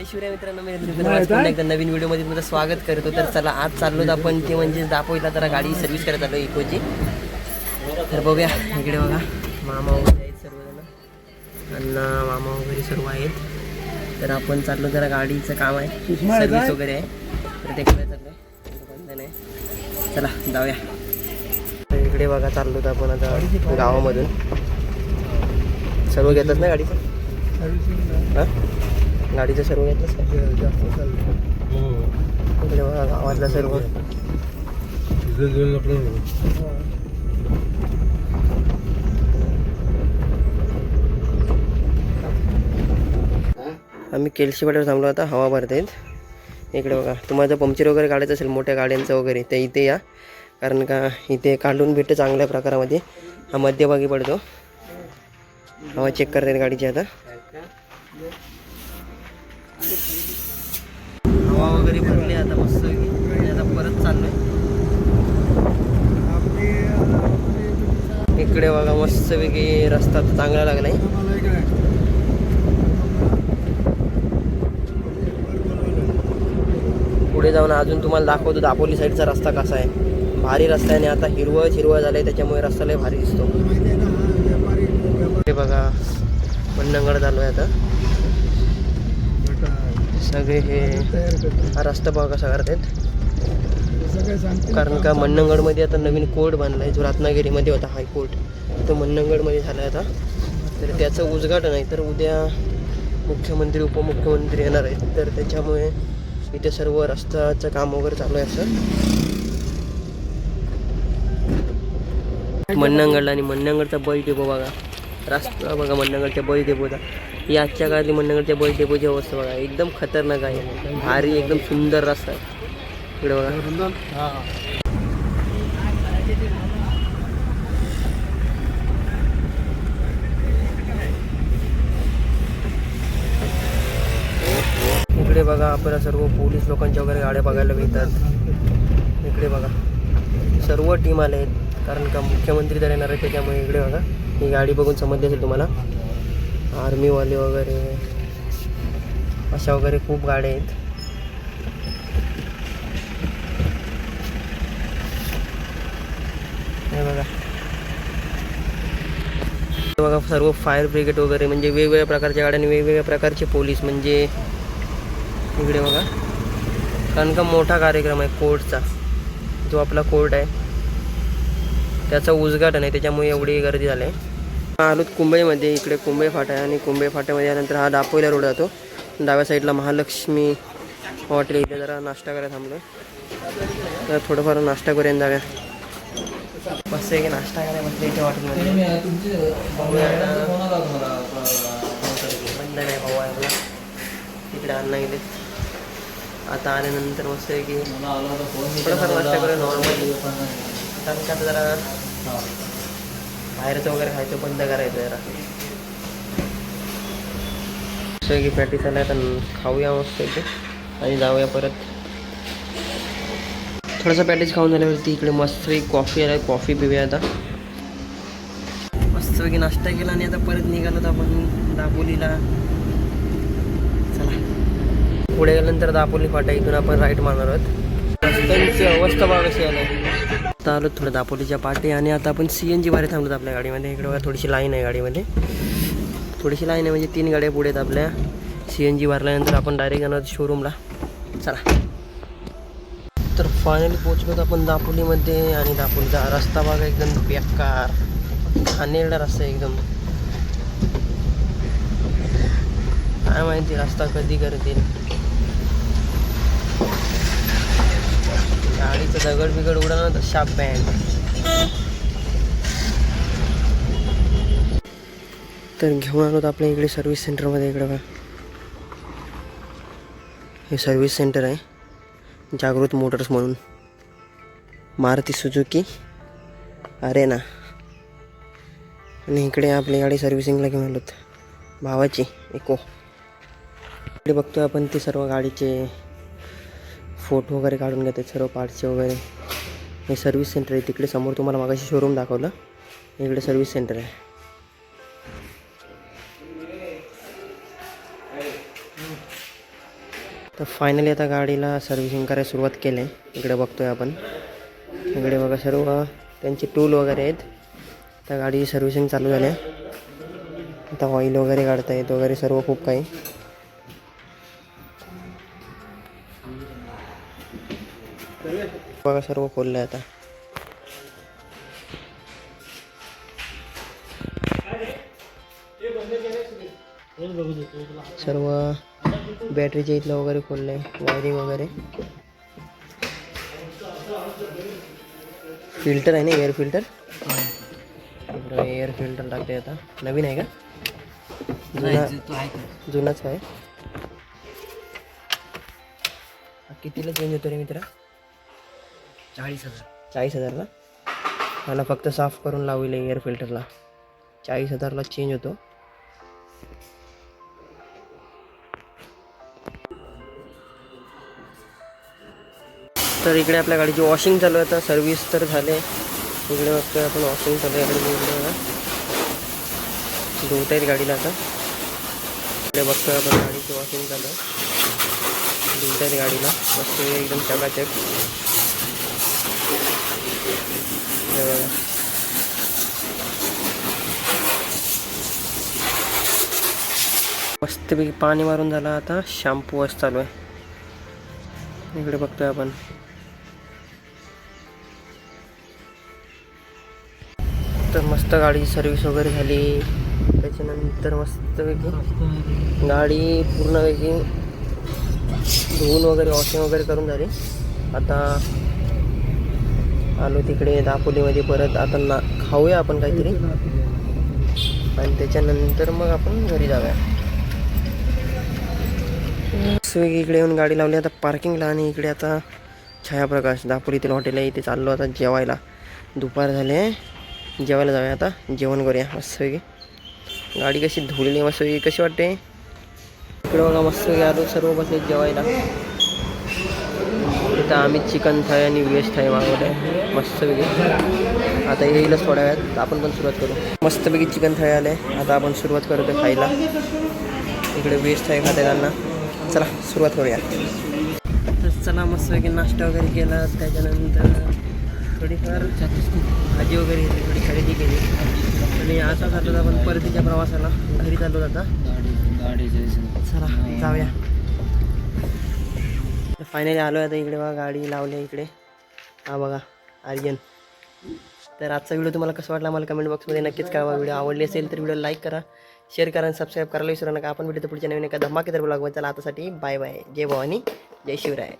हे शिवराय मित्रांनो मी रवींद्र मित्र आज पुन्हा एकदा नवीन व्हिडिओमध्ये तुमचं स्वागत करतो. तर चला आज चाललो आपण ते म्हणजे दापोईला जरा गाडी सर्व्हिस करत आलो इकोची. तर बघूया इकडे बघा मामा वगैरे आहेत सर्वजण. अण्णा मामा वगैरे सर्व आहेत. तर आपण चाललो जरा गाडीचं काम आहे सर्व्हिस वगैरे आहे. तर ते कडे चाललो आहे चला जाऊया. तर इकडे बघा चाललो आपण आता गावामधून. सर्व घेतात ना गाडीचं? हां? गाडीचं सर्व घेतलंच का इकडे बघा गावातलं सर्व. आम्ही केलशीपाड्यावर थांबलो आता हवा भरत. इकडे बघा तुम्हाला जर पंक्चर वगैरे काढायचं असेल मोठ्या गाड्यांचं वगैरे तर इथे या. कारण का इथे काढून भेटतं चांगल्या प्रकारामध्ये. हा मध्यभागी पडतो. हवा चेक करतात गाडीची आता. हवा वगैरे भरली आता मस्त आता परत चाललोय. इकडे बघा मस्त पैकी रस्ता चांगला लागलाय. पुढे जाऊन अजून तुम्हाला दाखवतो दापोली साईडचा रस्ता कसा आहे. भारी रस्ता आहे आणि आता हिरवळ हिरवळ झालंय त्याच्यामुळे रस्ता लय भारी दिसतो. हे बघा नंगड चालू आहे आता. सगळे हे हा रस्ता बघा कसा करतात. कारण का मन्नंगडमध्ये आता नवीन कोर्ट बांधला आहे जो रत्नागिरीमध्ये होता हायकोर्ट. तो मन्नंगडमध्ये झाला आहे आता. तर त्याचं उद्घाटन आहे. तर उद्या मुख्यमंत्री उपमुख्यमंत्री येणार आहेत. तर त्याच्यामुळे इथे सर्व रस्त्याचं काम वगैरे चालू आहे असं. मन्नंगडला आणि मन्नंगडचा बळी डेपो बघा. रस्ता बघा मन्नंगडच्या बळी डेपोचा ही आजच्या काळातली मन्नगडच्या बळी डेपोची अवस्था बघा. एकदम खतरनाक आहे. भारी एकदम सुंदर रस्ता आहे. इकडे बघा. इकडे बघा आपल्याला सर्व पोलीस लोकांच्या वगैरे गाड्या बघायला मिळतात. इकडे बघा. सर्व टीम आले आहेत. कारण का मुख्यमंत्री तर येणार आहे त्याच्यामुळे इकडे बघा. ही गाडी बघून समजली असेल तुम्हाला. आर्मीवाले वगैरे अशा वगैरे खूप गाड्या आहेत. हे बघा. बघा सर्व फायर ब्रिगेड वगैरे म्हणजे वेगवेगळ्या प्रकारच्या गाड्या आणि वेगवेगळ्या प्रकारचे पोलीस म्हणजे इकडे बघा. कारण का मोठा कार्यक्रम आहे कोर्टचा. जो आपला कोर्ट आहे. त्याचं उद्घाटन आहे त्याच्यामुळे एवढी गर्दी झाली आहे. आलोत कुंबईमध्ये इकडे कुंबई फाटा आहे आणि कुंबई फाट्यामध्ये आल्यानंतर हा दापोईला रोड जातो. डाव्या साईडला महालक्ष्मी हॉटेल इथे जरा नाश्ता करायला थांबलो तर थोडंफार नाश्ता करूया जाव्या मस्त आहे की नाश्ता करायला मस्त इथे हॉटेलमध्ये. बंद नाही भाऊ आहे तिकडे अन्न गेले. आता आल्यानंतर मस्त आहे की थोडंफार नाश्ता करूया नॉर्मली कारण का आता जरा बाहेरचं वगैरे खायचं बंद करायचं जरा. मस्त आहे की पॅटीस आल्या तर खाऊया मस्त इथे आणि जाऊया परत. थोडंसं पॅटीस खाऊन झाल्यावरती इकडे मस्त कॉफी आला कॉफी पिऊया आता. मस्तपैकी नाश्ता केला आणि आता परत निघालो तर आपण दापोलीला. चला पुढे गेल्यानंतर दापोली फाटा इथून आपण राईट मारणार आहोत. रस्त्यांची अवस्था बघा कशी आली आता आलो थोडं दापोलीच्या पाठी आणि आता आपण सी एन जी भारी थांबलो आपल्या गाडीमध्ये. इकडे बघा थोडीशी लाईन आहे गाडीमध्ये. थोडीशी लाईन आहे म्हणजे तीन गाड्या पुढे आहेत आपल्या. सी एन जी भरल्यानंतर आपण डायरेक्ट जाणार शोरूमला चला. तर फायनली पोचलो तर आपण दापोलीमध्ये आणि दापोलीचा रस्ता बघा एकदम बेकार. घाणेरडा रस्ता एकदम. काय माहिती रस्ता कधी करतील. गाडीचं दगड बिगड उडवणार तर शाप बँड तर घेऊन आलो आपल्या इकडे सर्व्हिस सेंटरमध्ये इकडे बघा. हे सर्व्हिस सेंटर आहे. जागृत मोटर्स म्हणून. मारुती सुजुकी अरे ना आणि इकडे आपली गाडी सर्व्हिसिंगला घेऊन आलोत भावाची इको इकडे बघतोय आपण ते सर्व गाडीचे फोटो वगैरे काढून घेतात सर्व पार्ट्सचे वगैरे. हे सर्व्हिस सेंटर आहे. तिकडे समोर तुम्हाला मागाशी शोरूम दाखवलं. इकडे सर्व्हिस सेंटर आहे. तर फायनली आता गाडीला सर्व्हिसिंग करायला सुरुवात केली आहे इकडे बघतोय आपण. इकडे बघा सर्व त्यांचे टूल वगैरे आहेत. त्या गाडीची सर्व्हिसिंग चालू झाली आहे. आता ऑइल वगैरे काढता येत वगैरे सर्व खूप काही. बघा सर्व खोललं आहे आता. सर्व बॅटरीच्या इथलं वगैरे खोललं आहे वायरिंग वगैरे. फिल्टर आहे ना एअर फिल्टर? एअर फिल्टर टाकते आता. नवीन आहे का? जुना जुनाच आहे. कितीला चेंज होतो रे मित्रा? चाळीस हजार. चाळीस हजारला? मला फक्त साफ करून लावले एअर फिल्टरला चाळीस हजारला चेंज होतो. तर इकडे आपल्या गाडीची वॉशिंग चालू आहे. आता सर्व्हिस तर झाले. इकडे बघतोय आपण वॉशिंग चालू आहे. गाडीची इकडे धुवत आहेत गाडीला आता. इकडे बघतोय आपण गाडीची वॉशिंग चालू आहे. धुवत आहेत गाडीला. मस्त एकदम चकाचक. मस्तपैकी पाणी मारून झालं आता. शॅम्पू वॉश चालू आहे. इकडे बघतोय आपण. तर मस्त गाडी सर्विस वगैरे झाली. त्याच्यानंतर मस्तपैकी गाडी पूर्णपैकी धुवून वगैरे वॉशिंग वगैरे करून झाली. आता आलो तिकडे दापोलीमध्ये परत आता ना खाऊया आपण काहीतरी. आणि त्याच्यानंतर मग आपण घरी जाऊया. स्विगी इकडे येऊन गाडी लावली आता पार्किंगला आणि इकडे आता छायाप्रकाश दापोलीतील हॉटेल आहे इथे चाललो आता जेवायला. दुपार झाले. जेवायला जाऊया आता. जेवण करूया मस्तपैकी गाडी कशी धुलेली आहे मस्तपैकी कशी वाटते? इकडे बघा मस्तपैकी आलो सर्व बसले जेवायला. इथं आम्ही चिकन थाय आणि व्हेज थाय मागवलं आहे मस्तपैकी. आता येईलच थोड्या वेळात आपण पण सुरुवात करू. मस्तपैकी चिकन थाय आले आता आपण सुरुवात करतो खायला. इकडे व्हेज थाय खाते त्यांना. चला सुरुवात करूया. तर चला मस्तपैकी नाश्ता वगैरे केला. त्याच्यानंतर थोडीफार भाजी वगैरे घेतली थोडी खरेदी केली. आणि आता जातो आपण परतीच्या प्रवासाला. घरी चाललो आता चला जाऊया. फायनली आलो आहे आता इकडे बघा गाडी लावली आहे इकडे. हा बघा आर्यन. तर आजचा व्हिडिओ तुम्हाला कसं वाटला मला कमेंट बॉक्समध्ये नक्कीच कळवा. व्हिडिओ आवडली असेल तर व्हिडिओ लाईक करा शेअर करा आणि सबस्क्राईब करायला विसरू नका. आपण व्हिडिओ पुढच्या नवीन एका धमाकेदार ब्लॉग चला आतासाठी बाय बाय जय भवानी जय शिवराय.